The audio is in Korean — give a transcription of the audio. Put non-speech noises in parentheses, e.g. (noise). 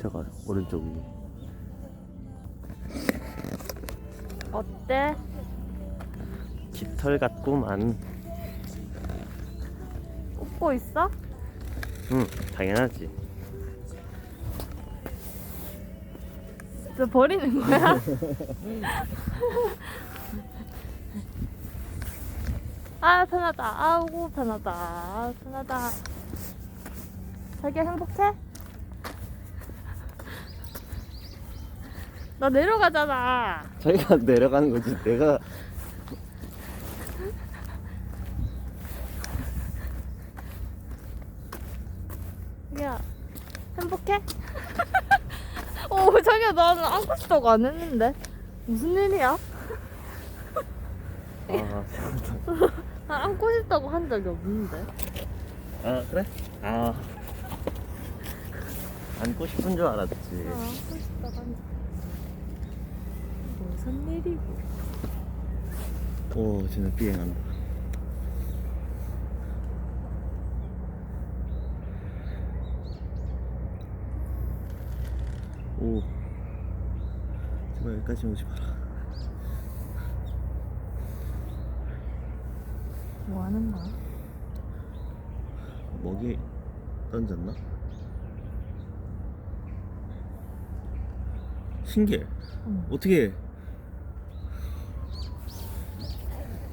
저거 오른쪽이 어때? 깃털 같구만 웃고 있어? 응 당연하지 너 버리는 거야? (laughs) 아 편하다 아우고 편하다 아, 편하다 자기야 행복해? 나 내려가잖아 자기가 (laughs) 내려가는 거지 내가 자기야 행복해? 오 자기야 나는 안고 싶다고 안 했는데 무슨 일이야? (laughs) 아, 난 안고 싶다고 한 적이 없는데 아 그래? 아 안고 싶은 줄 알았지 아, 안고 싶다고 한 적. 무슨 일이고? 오 쟤는 비행한다 오 제발 여기까지 오지 마라 뭐 하는 거야? 먹이 던졌나? 신기해 응. 어떻게